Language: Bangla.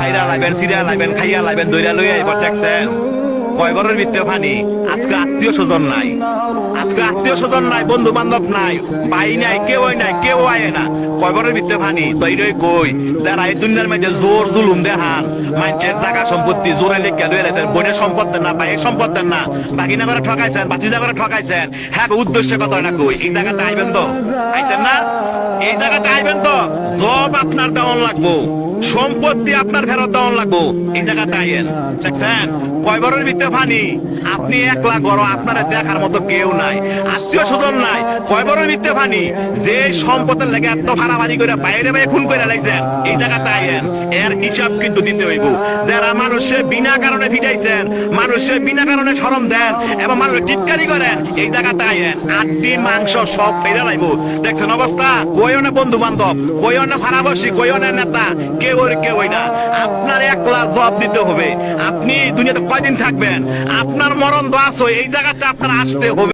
খাইরা লাইবেন লাইবেন, খাইয়া লাইবেন লইয়া এবার দেখছেন? কয় ঘরের ভিতরে পানি আজকে আত্মীয় স্বজন নাই। আজকে আত্মীয় স্বজন নাই বন্ধু বান্ধব নাই নাই কেউ নাই, কেউ আয় না। কয় ঘরের ভিতরে পানি তৈরি কই? যারা এই দুনিয়ার মধ্যে জোর জুলুম দেখান মানুষের জায়গা সম্পত্তি জোরে লেখা লয়ে রেখেছেন বোনের সম্পদ না, ভাইয়ের সম্পদ না বাগিনা করে ঠকাইছেন বাচিজা করে ঠকাইছেন হ্যাঁ উদ্দেশ্য কথা না কই? এই জায়গাটা আইবেন তো? আইতেন না? এই জায়গাটা আইবেন তো? জব আপনার দেওয়ান লাগবো। সম্পত্তি আপনার ফেরত দেওয়ান লাগবো। এই জায়গাটা আইয়েন দেখছেন? কয় বড়ের ভিতরে পানি আপনি একলা গড় আপনার দেখার মতো কেউ নাই। আত্মীয় স্বজন নাই। কয় বড়ের ভিতরে পানি যে সম্পদের লেগে এত ভাড়াবাড়ি করে বাইরে বাইরে খুন করে লাগছেন এই জায়গাটা আইয়েন এর হিসাব কিন্তু দিতে হইব। যারা মানুষে বিনা কারণে ফিটাইছেন, মানুষে বিনা কারণে শরম দেন এবং মানুষ টিটকারি করেন, এই জায়গাটা আইয়েন আটটি মাংস সব ফেরে লাইব। দেখছেন অবস্থা? কইও না বন্ধু বান্ধব কইও না ভাড়াবাসী কয়নের নেতা কেউ কেউ না। আপনার একলা জব দিতে হবে। আপনি দুনিয়াতে কয়দিন থাকবেন? আপনার মরণ হয়ে এই জায়গাতে আপনার আসতে হবে।